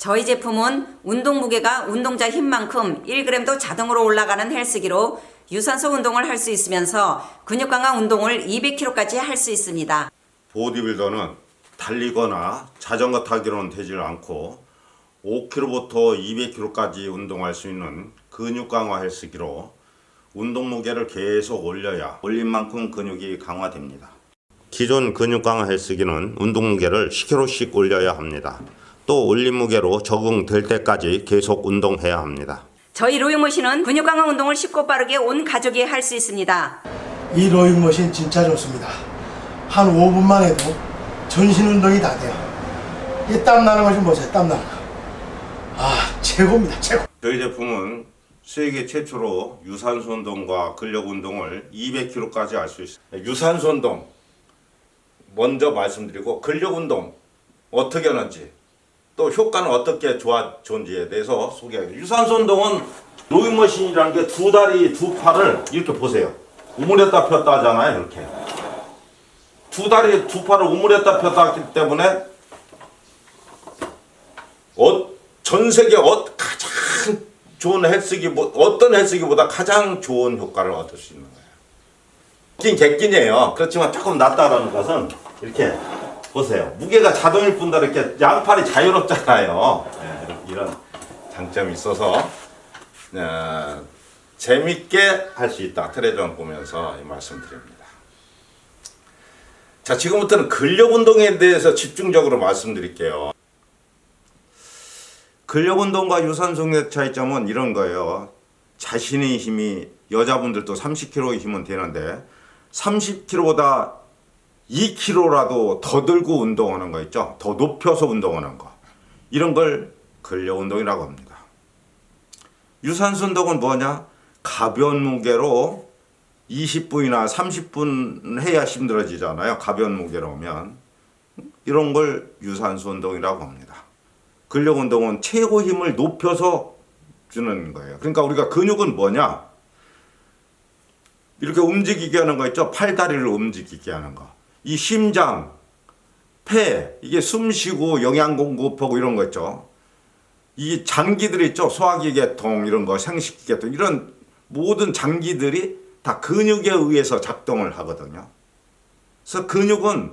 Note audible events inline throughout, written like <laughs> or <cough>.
저희 제품은 운동 무게가 운동자 힘만큼 1g도 자동으로 올라가는 헬스기로 유산소 운동을 할 수 있으면서 근육 강화 운동을 200kg까지 할 수 있습니다. 보디빌더는 달리거나 자전거 타기로는 되질 않고 5kg부터 200kg까지 운동할 수 있는 근육 강화 헬스기로 운동 무게를 계속 올려야 올린 만큼 근육이 강화됩니다. 기존 근육 강화 헬스기는 운동 무게를 10kg씩 올려야 합니다. 또 올린 무게로 적응될 때까지 계속 운동해야 합니다. 저희 로잉머신은 근육 강화 운동을 쉽고 빠르게 온 가족이 할 수 있습니다. 이 로잉머신 진짜 좋습니다. 한 5분만 해도 전신 운동이 다 돼요. 이 땀 나는 거 좀 보세요. 땀 나는 거. 아 최고입니다. 최고. 저희 제품은 세계 최초로 유산소 운동과 근력 운동을 200kg까지 할 수 있습니다. 유산소 운동 먼저 말씀드리고 근력 운동 어떻게 하는지 또 효과는 어떻게 좋아 좋은지에 대해서 소개하겠습니다. 유산소 운동은 로잉 머신이라는 게 두 다리 두 팔을 이렇게 보세요. 우물에다 폈다 하잖아요. 이렇게 두 다리 두 팔을 우물에다 폈다 하기 때문에 어, 전 세계 어, 가장 좋은 헬스기 뭐, 어떤 헬스기보다 가장 좋은 효과를 얻을 수 있는 거예요. 긴 객긴이에요. 그렇지만 조금 낫다라는 것은 이렇게 보세요. 무게가 자동일 뿐더러 이렇게 양팔이 자유롭잖아요. 네, 이런- 장점이 있어서 어, 재밌게 할 수 있다. 트레전 보면서 이 말씀드립니다. 자, 지금부터는 근력 운동에 대해서 집중적으로 말씀드릴게요. 근력 운동과 유산소 운동의 차이점은 이런 거예요. 자신의 힘이 여자분들도 30kg의 힘은 되는데 30kg보다 2kg라도 더 들고 운동하는 거 있죠. 더 높여서 운동하는 거. 이런 걸 근력 운동이라고 합니다. 유산소 운동은 뭐냐? 가벼운 무게로 20분이나 30분 해야 힘들어지잖아요. 가벼운 무게로 하면. 이런 걸 유산소 운동이라고 합니다. 근력 운동은 최고 힘을 높여서 주는 거예요. 그러니까 우리가 근육은 뭐냐? 이렇게 움직이게 하는 거 있죠? 팔다리를 움직이게 하는 거. 이 심장, 폐, 이게 숨 쉬고 영양 공급하고 이런 거 있죠? 이 장기들 있죠? 소화기 계통 이런 거, 생식기 계통 이런 모든 장기들이 다 근육에 의해서 작동을 하거든요. 그래서 근육은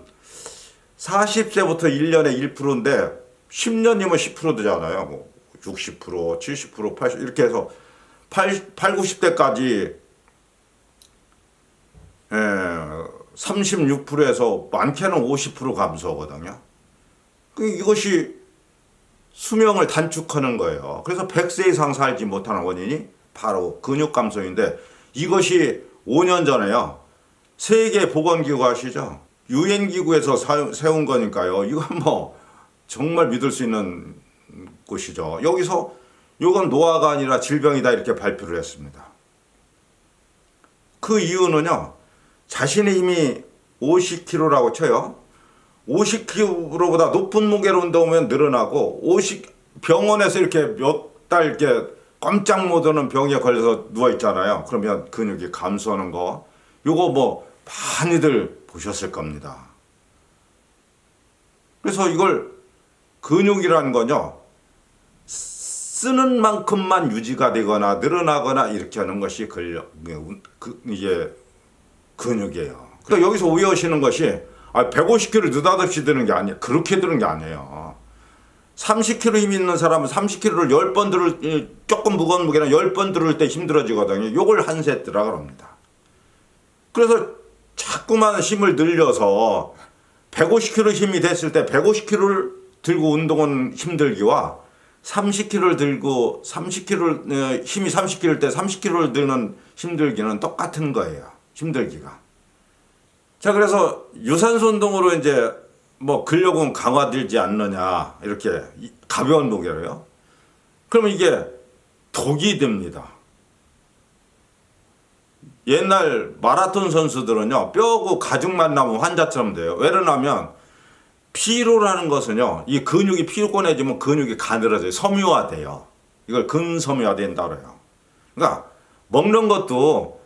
40세부터 1년에 1%인데 10년이면 10% 되잖아요. 뭐 60%, 70%, 80 이렇게 해서 8, 8 90대까지 예, 36%에서 많게는 50% 감소하거든요. 그 이것이 수명을 단축하는 거예요. 그래서 100세 이상 살지 못하는 원인이 바로 근육 감소인데 이것이 5년 전에요. 세계 보건기구 아시죠? 유엔 기구에서 사- 세운 거니까요. 이건 뭐 정말 믿을 수 있는 곳이죠. 여기서 이건 노화가 아니라 질병이다 이렇게 발표를 했습니다. 그 이유는요. 자신의 힘이 50kg라고 쳐요. 50kg보다 높은 무게로 운동하면 늘어나고 50 병원에서 이렇게 몇 달 이렇게 깜짝 못 오는 병에 걸려서 누워 있잖아요. 그러면 근육이 감소하는 거. 요거 뭐 많이들 보셨을 겁니다. 그래서 이걸 근육이라는 건요. 쓰는 만큼만 유지가 되거나 늘어나거나 이렇게 하는 것이 근력, 그, 이게 근육이에요. 그러니까 여기서 오해하시는 것이 아, 150kg 느닷없이 드는 게 아니에요. 그렇게 드는 게 아니에요. 30kg 힘 있는 사람은 30kg를 10번 들을 이, 조금 무거운 무게는 10번 들을 때 힘들어지거든요. 요걸 한 세트라 그럽니다. 그래서 자꾸만 힘을 늘려서 150kg 힘이 됐을 때 150kg를 들고 운동은 힘들기와 30kg를 들고 30kg 어, 힘이 30kg일 때 30kg를 드는 힘들기는 똑같은 거예요. 힘들기가. 자 그래서 유산소 운동으로 이제 뭐 근력은 강화되지 않느냐 이렇게 이- 가벼운 무게로요. 그러면 이게 독이 됩니다. 옛날 마라톤 선수들은요 뼈고 가죽만 남은 환자처럼 돼요. 왜냐하면 피로라는 것은요 이 근육이 피곤해지면 근육이 가늘어져요. 섬유화돼요. 이걸 근섬유화된다 그래요. 그러니까 먹는 것도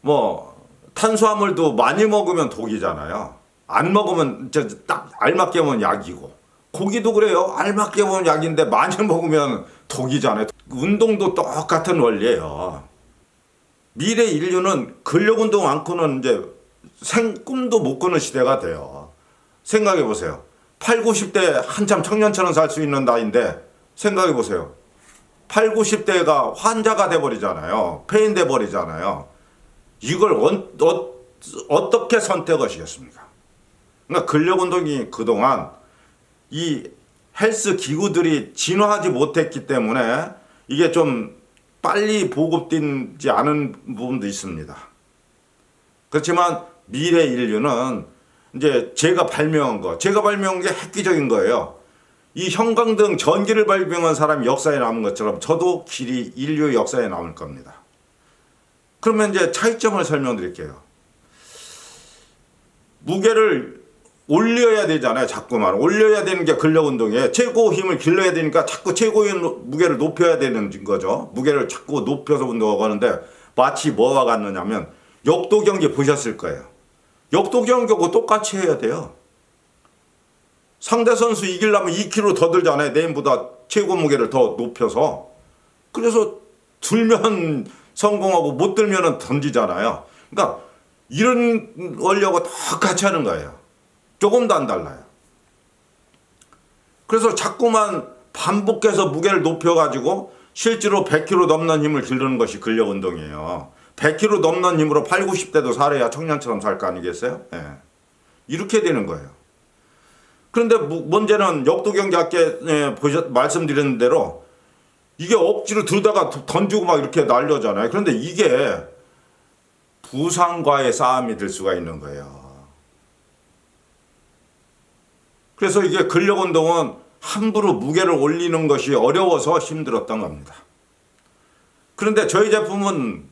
뭐 탄수화물도 많이 먹으면 독이잖아요. 안 먹으면 저딱 알맞게 먹으면 약이고 고기도 그래요. 알맞게 보면 약인데 많이 <laughs> 먹으면 독이잖아요. 운동도 똑같은 원리예요. 미래 인류는 근력 운동 않고는 이제 생 꿈도 못 꾸는 시대가 돼요. 생각해 보세요. 8, 90대 한참 청년처럼 살 수 있는 나이인데 생각해 보세요. 8, 90대가 환자가 돼 버리잖아요. 폐인 돼 버리잖아요. 이걸 어, 어, 어떻게 선택하시겠습니까? 그러니까 근력 운동이 그동안 이 헬스 기구들이 진화하지 못했기 때문에 이게 좀 빨리 보급되지 않은 부분도 있습니다. 그렇지만 미래 인류는 이제 제가 발명한 거, 제가 발명한 게 획기적인 거예요. 이 형광등 전기를 발명한 사람이 역사에 남은 것처럼 저도 길이 인류 역사에 남을 겁니다. 그러면 이제 차이점을 설명드릴게요. 무게를 올려야 되잖아요. 자꾸만 올려야 되는 게 근력 운동이에요. 최고 힘을 길러야 되니까 자꾸 최고의 노- 무게를 높여야 되는 거죠. 무게를 자꾸 높여서 운동하고 하는데 마치 뭐와 같느냐면 역도 경기 보셨을 거예요. 역도 경기하고 똑같이 해야 돼요. 상대 선수 이기려면 2kg 더 들잖아요. 내인보다 최고 무게를 더 높여서. 그래서 들면 성공하고 못 들면은 던지잖아요. 그러니까 이런 원리하고 똑같이 하는 거예요. 조금도 안 달라요. 그래서 자꾸만 반복해서 무게를 높여가지고 실제로 100kg 넘는 힘을 기르는 것이 근력 운동이에요. 100kg 넘는 힘으로 8, 90대도 살아야 청년처럼 살 거 아니겠어요? 예. 이렇게 되는 거예요. 그런데 무- 문제는 역도 경기 아까 예, 말씀드린 대로 이게 억지로 들다가 던지고 막 이렇게 날려잖아요. 그런데 이게 부상과의 싸움이 될 수가 있는 거예요. 그래서 이게 근력 운동은 함부로 무게를 올리는 것이 어려워서 힘들었던 겁니다. 그런데 저희 제품은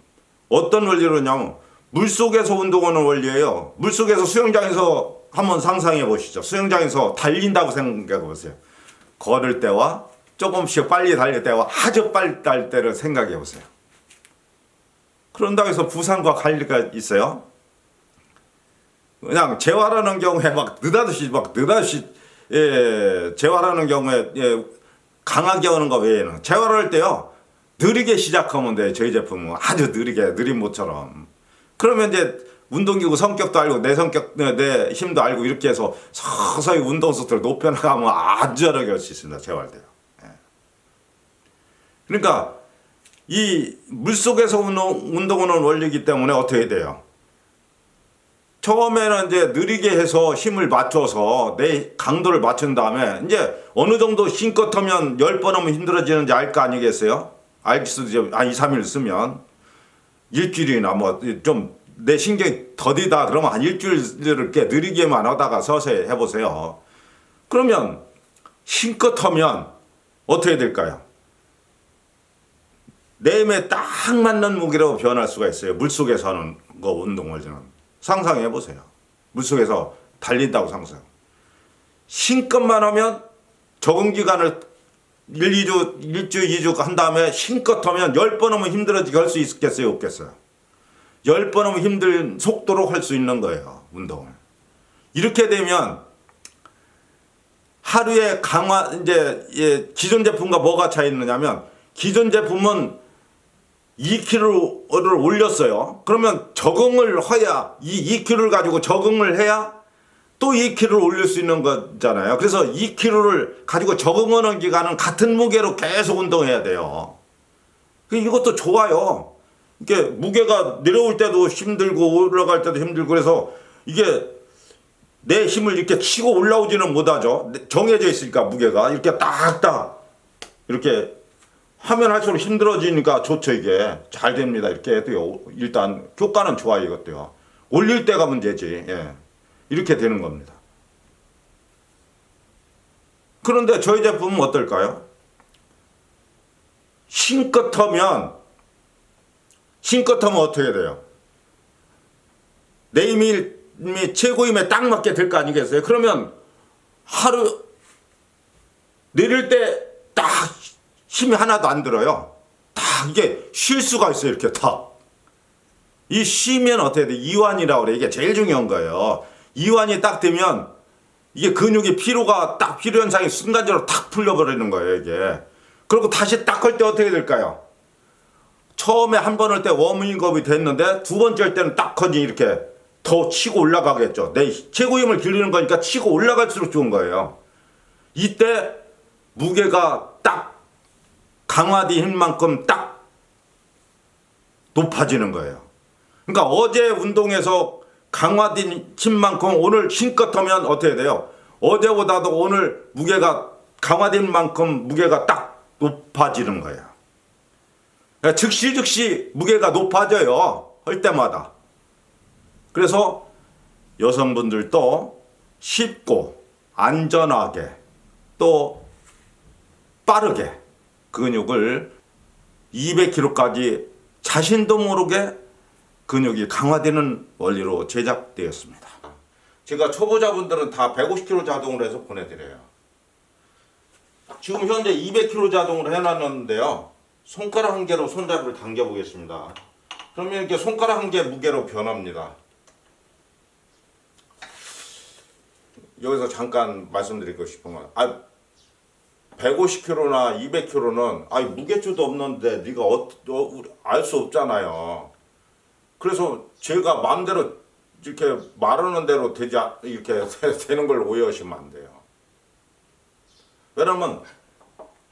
어떤 원리로냐면 물 속에서 운동하는 원리예요. 물 속에서 수영장에서 한번 상상해 보시죠. 수영장에서 달린다고 생각해 보세요. 걸을 때와 조금씩 빨리 달릴 때와 아주 빨리 달릴 때를 생각해 보세요. 그런다고 해서 부상과 관리가 있어요? 그냥 재활하는 경우에 막 느닷없이 막 느닷없이 예, 재활하는 경우에 예, 강하게 하는 거 외에는 재활할 때요 느리게 시작하면 돼요 저희 제품은 아주 느리게 느린 모처럼 그러면 이제 운동기구 성격도 알고 내 성격 내, 내 힘도 알고 이렇게 해서 서서히 운동 속도를 높여 나가면 아주 잘하게 할 수 있습니다 재활돼요 예. 그러니까 이 물속에서 운동, 운동하는 원리이기 때문에 어떻게 돼요? 처음에는 이제 느리게 해서 힘을 맞춰서 내 강도를 맞춘 다음에 이제 어느 정도 힘껏 하면 10번 하면 힘들어지는지 알 거 아니겠어요? 알 수도 한 2, 3일 쓰면 일주일이나 뭐 좀 내 신경이 더디다 그러면 한 일주일을 이렇게 느리게만 하다가 서서히 해보세요. 그러면 힘껏 하면 어떻게 될까요? 내 힘에 딱 맞는 무게로 변할 수가 있어요. 물속에서 하는 거 운동을 저는 상상해 보세요. 물속에서 달린다고 상상. 힘껏만 하면 적응 기간을 1, 2주, 1주, 2주 한 다음에 힘껏 하면 10번 하면 힘들어지게 할 수 있겠어요? 없겠어요? 10번 하면 힘든 속도로 할 수 있는 거예요. 운동을. 이렇게 되면 하루에 강화 이제 예, 기존 제품과 뭐가 차이 있느냐면 기존 제품은 2kg를 올렸어요. 그러면 적응을 해야 이 2kg를 가지고 적응을 해야 또 2kg를 올릴 수 있는 거잖아요. 그래서 2kg를 가지고 적응하는 기간은 같은 무게로 계속 운동해야 돼요. 그 이것도 좋아요. 이게 무게가 내려올 때도 힘들고 올라갈 때도 힘들고 그래서 이게 내 힘을 이렇게 치고 올라오지는 못하죠. 정해져 있으니까 무게가 이렇게 딱딱 이렇게 하면 할수록 힘들어지니까 좋죠 이게. 잘 됩니다. 이렇게 해도요 일단 효과는 좋아요 이것도요. 올릴 때가 문제지 예. 이렇게 되는 겁니다. 그런데 저희 제품은 어떨까요? 힘껏 하면 힘껏 하면 어떻게 돼요? 내 힘이 힘이 최고 힘에 딱 맞게 될 거 아니겠어요? 그러면 하루 내릴 때 딱 힘이 하나도 안 들어요. 딱 이게 쉴 수가 있어요. 이렇게 딱. 이 쉬면 어떻게 돼? 이완이라고 그래. 이게 제일 중요한 거예요. 이완이 딱 되면 이게 근육이 피로가 딱 피로 현상이 순간적으로 탁 풀려버리는 거예요 이게. 그리고 다시 딱 할 때 어떻게 될까요? 처음에 한 번 할 때 워밍업이 됐는데 두 번째 할 때는 딱 하니 이렇게 더 치고 올라가겠죠. 내 최고 힘을 길리는 거니까 치고 올라갈수록 좋은 거예요. 이때 무게가 딱 강화된 만큼 딱 높아지는 거예요. 그러니까 어제 운동에서 강화된 힘만큼 오늘 힘껏 하면 어떻게 돼요? 어제보다도 오늘 무게가 강화된 만큼 무게가 딱 높아지는 거예요. 그러니까 즉시 즉시 무게가 높아져요. 할 때마다. 그래서 여성분들도 쉽고 안전하게 또 빠르게 근육을 200kg까지 자신도 모르게 근육이 강화되는 원리로 제작되었습니다. 제가 초보자분들은 다 150kg 자동으로 해서 보내드려요. 지금 현재 200kg 자동으로 해놨는데요. 손가락 한 개로 손잡이를 당겨 보겠습니다. 그러면 이렇게 손가락 한 개 무게로 변합니다. 여기서 잠깐 말씀드리고 싶은 건, 아, 150kg나 200kg는 아 무게추도 없는데 네가 어, 알수 없잖아요. 그래서 제가 마음대로 이렇게 말하는 대로 되지 않- 이렇게 <laughs> 되는 걸 오해하시면 안 돼요. 왜냐면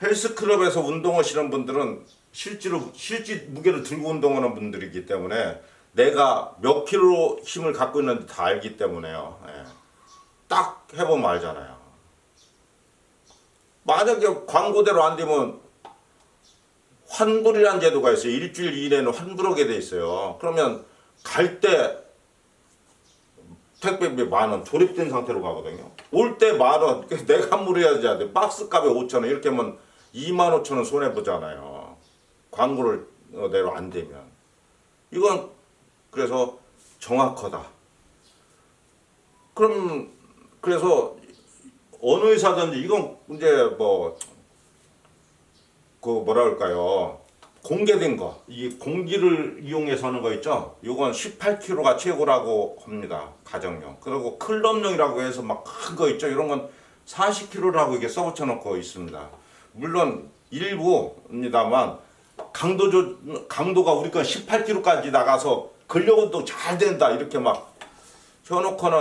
헬스클럽에서 운동하시는 분들은 실제로 실제 무게를 들고 운동하는 분들이기 때문에 내가 몇 킬로 힘을 갖고 있는지 다 알기 때문에요. 예. 딱 해보면 알잖아요. 만약에 광고대로 안 되면 환불이라는 제도가 있어요. 일주일 이내는 환불하게 돼 있어요. 그러면 갈 때 택배비 만원 조립된 상태로 가거든요. 올 때 만 원, <laughs> 내가 물어야지 돼. 박스 값에 5천 원 이렇게 하면 2만 5천 원 손해 보잖아요. 광고를 어, 대로 안 되면 이건 그래서 정확하다. 그럼 그래서 어느 회사든지 이건 이제 뭐 그 뭐라 그럴까요? 공개된 거, 이 공기를 이용해서 하는 거 있죠? 이건 18kg가 최고라고 합니다. 가정용. 그리고 클럽용이라고 해서 막 큰 거 있죠? 이런 건 40kg라고 이게 써붙여 놓고 있습니다. 물론 일부입니다만 강도 조, 강도가 우리 건 18kg까지 나가서 근력 운동 잘 된다 이렇게 막 해놓고는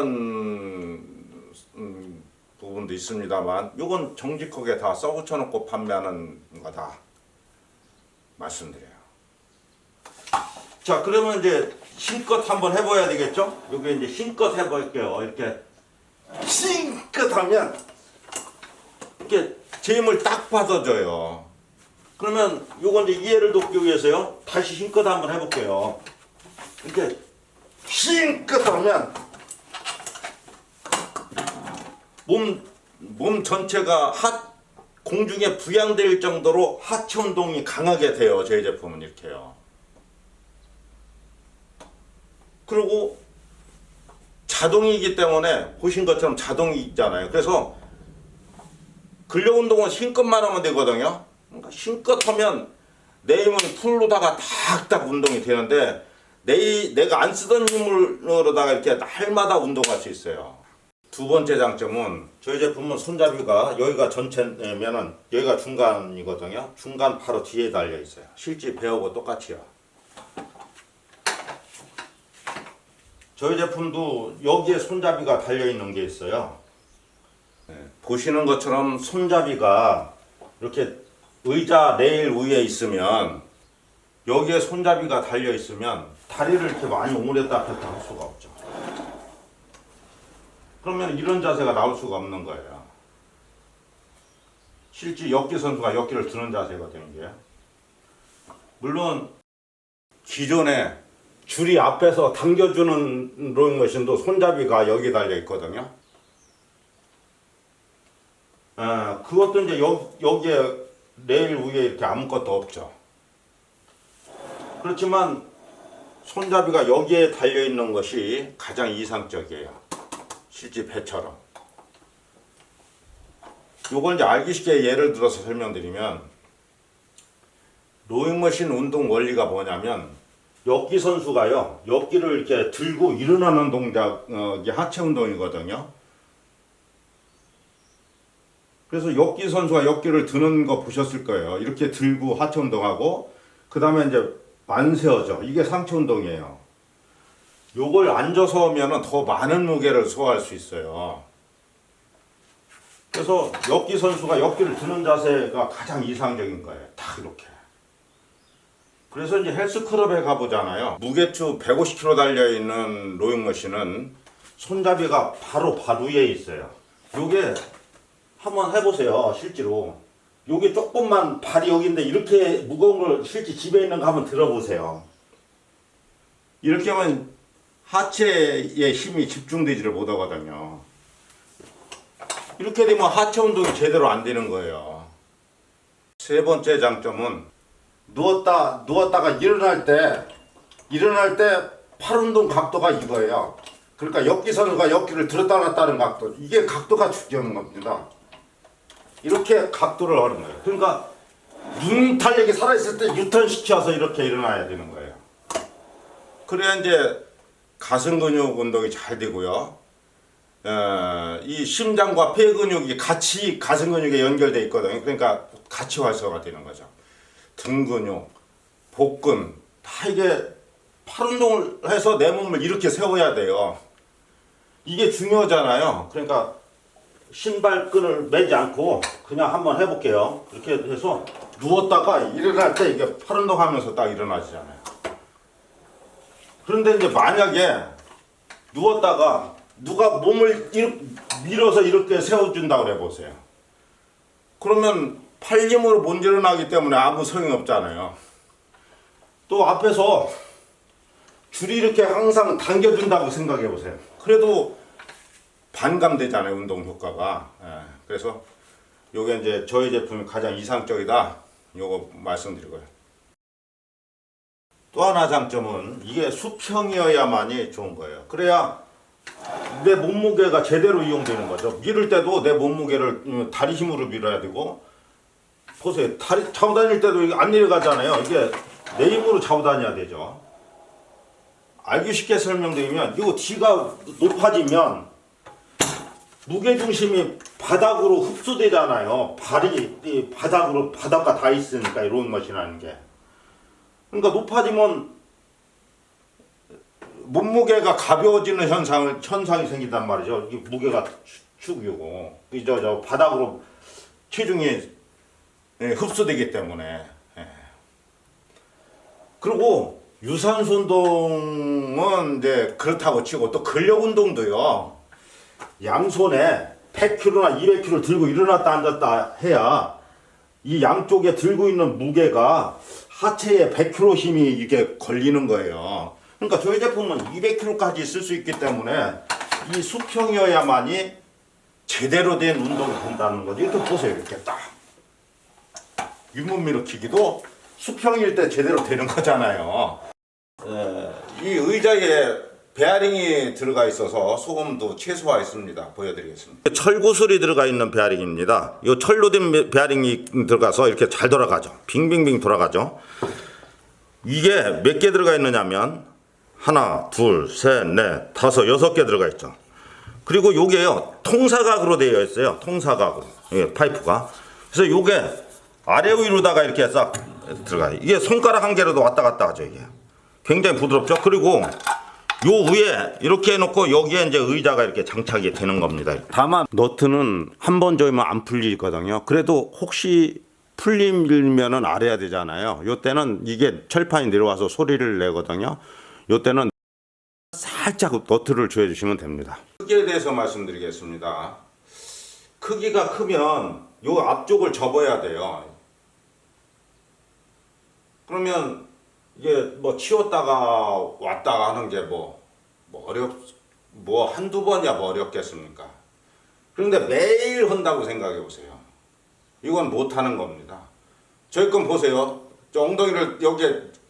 음, 부분도 있습니다만 이건 정직하게 다 써붙여 놓고 판매하는 거다 말씀드려요. 자 그러면 이제 힘껏 한번 해봐야 되겠죠? 여기 이제 힘껏 해볼게요. 이렇게 힘껏 하면 이렇게 제 힘을 딱 받아줘요. 그러면 요건 이제 이해를 돕기 위해서요. 다시 힘껏 한번 해볼게요. 이렇게 힘껏 하면 몸, 몸 전체가 하, 공중에 부양될 정도로 하체 운동이 강하게 돼요. 저희 제품은 이렇게요. 그리고 자동이기 때문에 보신 것처럼 자동이 있잖아요. 그래서 근력 운동은 힘껏만 하면 되거든요. 그러니까 힘껏 하면 내 힘은 풀로다가 탁탁 운동이 되는데 내, 내가 안 쓰던 힘으로다가 이렇게 날마다 운동할 수 있어요. 두 번째 장점은 저희 제품은 손잡이가 여기가 전체면은 여기가 중간이거든요. 중간 바로 뒤에 달려 있어요. 실제 배우고 똑같이요. 저희 제품도 여기에 손잡이가 달려 있는 게 있어요. 네, 보시는 것처럼 손잡이가 이렇게 의자 레일 위에 있으면 여기에 손잡이가 달려 있으면 다리를 이렇게 많이 오므렸다 폈다 할 수가 없죠. 그러면 이런 자세가 나올 수가 없는 거예요. 실제 역기 선수가 역기를 드는 자세거든요. 이게. 물론 기존에 줄이 앞에서 당겨주는 로잉머신도 손잡이가 여기 달려 있거든요. 아, 그것도 이제 여, 여기에 레일 위에 이렇게 아무것도 없죠. 그렇지만 손잡이가 여기에 달려 있는 것이 가장 이상적이에요. 실제 배처럼. 요걸 이제 알기 쉽게 예를 들어서 설명드리면 로잉머신 운동 원리가 뭐냐면 역기 선수가요 역기를 이렇게 들고 일어나는 동작이 하체 운동이거든요. 그래서 역기 선수가 역기를 드는 거 보셨을 거예요. 이렇게 들고 하체 운동하고 그 다음에 이제 만세어져. 이게 상체 운동이에요. 요걸 앉아서 하면은 더 많은 무게를 소화할 수 있어요. 그래서 역기 선수가 역기를 드는 자세가 가장 이상적인 거예요. 딱 이렇게. 그래서 이제 헬스클럽에 가보잖아요. 무게추 150kg 달려있는 로잉머신은 손잡이가 바로 발 위에 있어요. 요게 한번 해보세요, 실제로. 요게 조금만 발이 여기인데 이렇게 무거운 걸 실제 집에 있는 거 한번 들어보세요. 이렇게 하면 하체에 힘이 집중되지를 못하거든요. 이렇게 되면 하체 운동이 제대로 안 되는 거예요. 세 번째 장점은 누웠다 누웠다가 일어날 때 일어날 때 팔 운동 각도가 이거예요. 그러니까 역기선과 역기를 들었다 놨다는 각도 이게 각도가 중요한 겁니다. 이렇게 각도를 하는 거예요. 그러니까 눈 탄력이 살아있을 때 유턴 시켜서 이렇게 일어나야 되는 거예요. 그래야 이제 가슴 근육 운동이 잘 되고요. 어, 이 심장과 폐 근육이 같이 가슴 근육에 연결돼 있거든요. 그러니까 같이 활성화가 되는 거죠. 등 근육, 복근 다 이게 팔 운동을 해서 내 몸을 이렇게 세워야 돼요. 이게 중요하잖아요. 그러니까 신발끈을 매지 않고 그냥 한번 해볼게요. 이렇게 해서 누웠다가 일어날 때 이게 팔 운동하면서 딱 일어나지잖아요. 그런데 이제 만약에 누웠다가 누가 몸을 이렇게 밀어서 이렇게 세워준다고 해보세요. 그러면 팔 힘으로 못 일어나기 때문에 아무 소용이 없잖아요. 또 앞에서 줄이 이렇게 항상 당겨준다고 생각해 보세요. 그래도 반감되잖아요, 운동 효과가. 예, 그래서 요게 이제 저희 제품이 가장 이상적이다. 요거 말씀드리고요. 또 하나 장점은 이게 수평이어야만이 좋은 거예요. 그래야 내 몸무게가 제대로 이용되는 거죠. 밀을 때도 내 몸무게를 음, 다리 힘으로 밀어야 되고 보세요. 다리 차고 다닐 때도 안 내려가잖아요. 이게 내 힘으로 차고 다녀야 되죠. 알기 쉽게 설명드리면 이거 뒤가 높아지면 무게 중심이 바닥으로 흡수되잖아요. 발이 이 바닥으로 바닥과 다 있으니까 이런 머신하는 게. 그러니까 높아지면 몸무게가 가벼워지는 현상을 현상이 생긴단 말이죠. 이게 무게가 축- 축이고 이저 저 바닥으로 체중이 예, 흡수되기 때문에 예. 그리고 유산소 운동은 이제 그렇다고 치고 또 근력 운동도요. 양손에 100kg나 200kg 들고 일어났다 앉았다 해야 이 양쪽에 들고 있는 무게가 하체에 100kg 힘이 이게 걸리는 거예요. 그러니까 저희 제품은 200kg까지 쓸 수 있기 때문에 이 수평이어야만이 제대로 된 운동이 된다는 거죠. 이렇게 보세요. 이렇게 딱. 윗몸 일으키기도 수평일 때 제대로 되는 거잖아요. 에, 이 의자에 베어링이 들어가 있어서 소음도 최소화했습니다. 보여드리겠습니다. 철구슬이 들어가 있는 베어링입니다. 이 철로 된 베어링이 들어가서 이렇게 잘 돌아가죠. 빙빙빙 돌아가죠. 이게 몇 개 들어가 있느냐면 하나, 둘, 셋, 넷, 다섯, 여섯 개 들어가 있죠. 그리고 요게요 통사각으로 되어 있어요. 통사각으로 예, 파이프가. 그래서 요게 아래 위로다가 이렇게 싹 들어가요. 이게 손가락 한 개로도 왔다 갔다 하죠 이게. 굉장히 부드럽죠. 그리고 요 위에 이렇게 해놓고 여기에 이제 의자가 이렇게 장착이 되는 겁니다. 다만 너트는 한 번 조이면 안 풀리거든요. 그래도 혹시 풀리면은 알아야 되잖아요. 요 때는 이게 철판이 내려와서 소리를 내거든요. 요 때는 살짝 너트를 조여주시면 됩니다. 크기에 대해서 말씀드리겠습니다. 크기가 크면 요 앞쪽을 접어야 돼요. 그러면 이게 뭐 치웠다가 왔다가 하는 게뭐 뭐 어렵 뭐 한두 번이야 뭐 어렵겠습니까? 그런데 매일 한다고 생각해 보세요. 이건 못 하는 겁니다. 저희 건 보세요. 저 엉덩이를 여기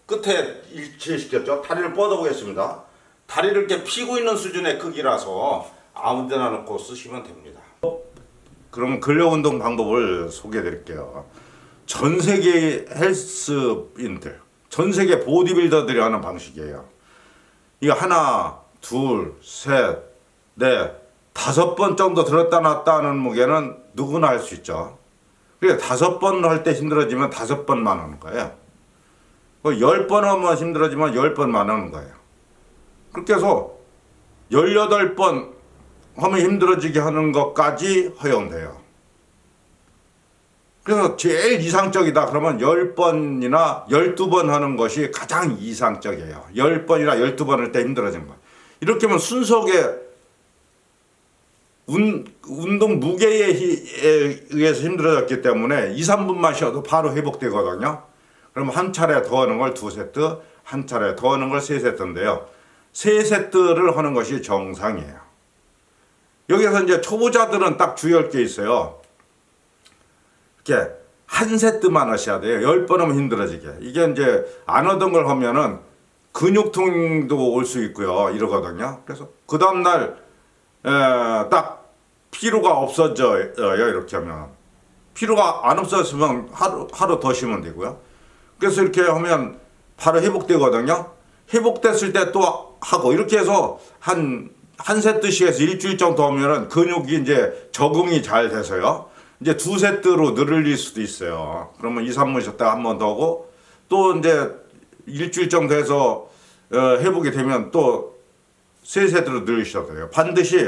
끝에 일치시켰죠. 다리를 뻗어 보겠습니다. 다리를 이렇게 피고 있는 수준의 크기라서 아무 데나 놓고 쓰시면 됩니다. 그럼 근력 운동 방법을 소개해 드릴게요. 전 세계 헬스인들, 전 세계 보디빌더들이 하는 방식이에요. 이거 하나, 둘, 셋, 넷, 다섯 번 정도 들었다 놨다 하는 무게는 누구나 할 수 있죠. 그래 다섯 번 할 때 힘들어지면 다섯 번만 하는 거예요. 그열번 하면 힘들어지면 열 번만 하는 거예요. 그렇게 해서 열여덟 번 하면 힘들어지게 하는 것까지 허용돼요. 그래서 제일 이상적이다 그러면 10번이나 12번 하는 것이 가장 이상적이에요. 10번이나 12번 할 때 힘들어진 거. 이렇게 하면 순속에 운, 운동 무게에 히- 의해서 힘들어졌기 때문에 2, 3분만 쉬어도 바로 회복되거든요. 그럼 한 차례 더 하는 걸 두 세트, 한 차례 더 하는 걸 세 세트인데요. 세 세트를 하는 것이 정상이에요. 여기서 이제 초보자들은 딱 주의할 게 있어요. 이렇게 한 세트만 하셔야 돼요. 열 번 하면 힘들어지게. 이게 이제 안 하던 걸 하면은 근육통도 올 수 있고요. 이러거든요. 그래서 그 다음날 딱 피로가 없어져요. 이렇게 하면. 피로가 안 없어졌으면 하루, 하루 더 쉬면 되고요. 그래서 이렇게 하면 바로 회복되거든요. 회복됐을 때 또 하고 이렇게 해서 한, 한 세트씩 해서 일주일 정도 하면은 근육이 이제 적응이 잘 돼서요. 이제 두 세트로 늘릴 수도 있어요. 그러면 2, 3분 쉬었다가 한 번 더 하고 또 이제 일주일 정도 해서 어, 회복이 되면 또 세 세트로 늘리셔도 돼요. 반드시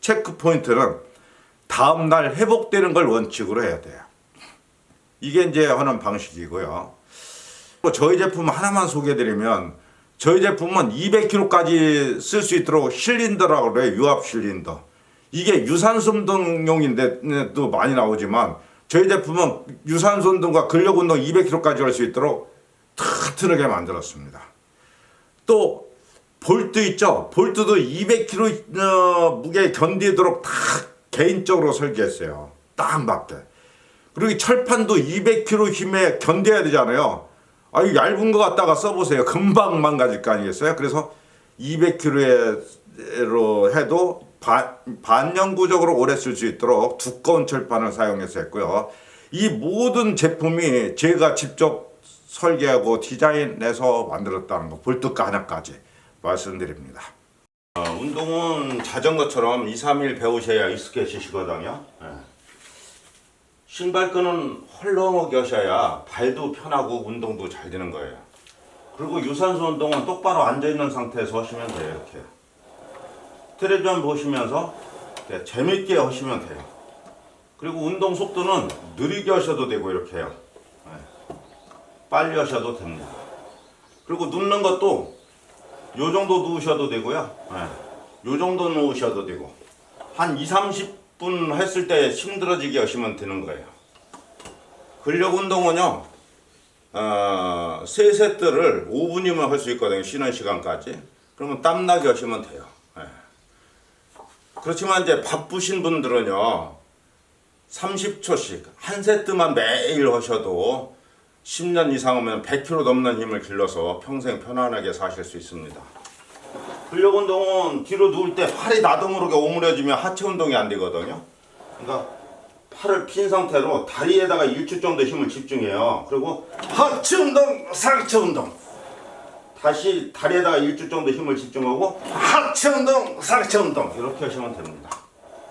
체크 포인트는 다음 날 회복되는 걸 원칙으로 해야 돼요. 이게 이제 하는 방식이고요. 또 저희 제품 하나만 소개해드리면 저희 제품은 200kg까지 쓸 수 있도록 실린더라고 그래요. 유압 실린더. 이게 유산소 운동용인데 또 많이 나오지만 저희 제품은 유산소 운동과 근력 운동 200kg까지 할 수 있도록 튼튼하게 만들었습니다. 또 볼트 있죠. 볼트도 200kg 어, 무게 견디도록 다 개인적으로 설계했어요. 딱 맞게. 그리고 이 철판도 200kg 힘에 견뎌야 되잖아요. 아, 이 얇은 거 갖다가 써보세요. 금방 망가질 거 아니겠어요? 그래서 200kg로 해도 반, 반영구적으로 오래 쓸 수 있도록 두꺼운 철판을 사용해서 했고요. 이 모든 제품이 제가 직접 설계하고 디자인해서 만들었다는 거, 볼트가 하나까지 말씀드립니다. 어, 운동은 자전거처럼 2, 3일 배우셔야 익숙해지시거든요. 예. 신발끈은 헐렁하게 하셔야 발도 편하고 운동도 잘 되는 거예요. 그리고 유산소 운동은 똑바로 앉아있는 상태에서 하시면 돼요. 이렇게. 텔레비전 보시면서 이렇게 재밌게 하시면 돼요. 그리고 운동 속도는 느리게 하셔도 되고 이렇게요. 예. 빨리 하셔도 됩니다. 그리고 눕는 것도 요 정도 누우셔도 되고요. 예. 요 정도 누우셔도 되고 한 2, 30분 했을 때 힘들어지게 하시면 되는 거예요. 근력 운동은요. 어, 세 세트를 5분이면 할 수 있거든요. 쉬는 시간까지. 그러면 땀나게 하시면 돼요. 예. 그렇지만 이제 바쁘신 분들은요. 30초씩 한 세트만 매일 하셔도 10년 이상 하면 100kg 넘는 힘을 길러서 평생 편안하게 사실 수 있습니다. 근력 운동은 뒤로 누울 때 팔이 나동으로 오므려지면 하체 운동이 안 되거든요. 그러니까 팔을 핀 상태로 다리에다가 일주 정도 힘을 집중해요. 그리고 하체 운동, 상체 운동. 다시 다리에다가 일주 정도 힘을 집중하고 하체 운동, 상체 운동 이렇게 하시면 됩니다.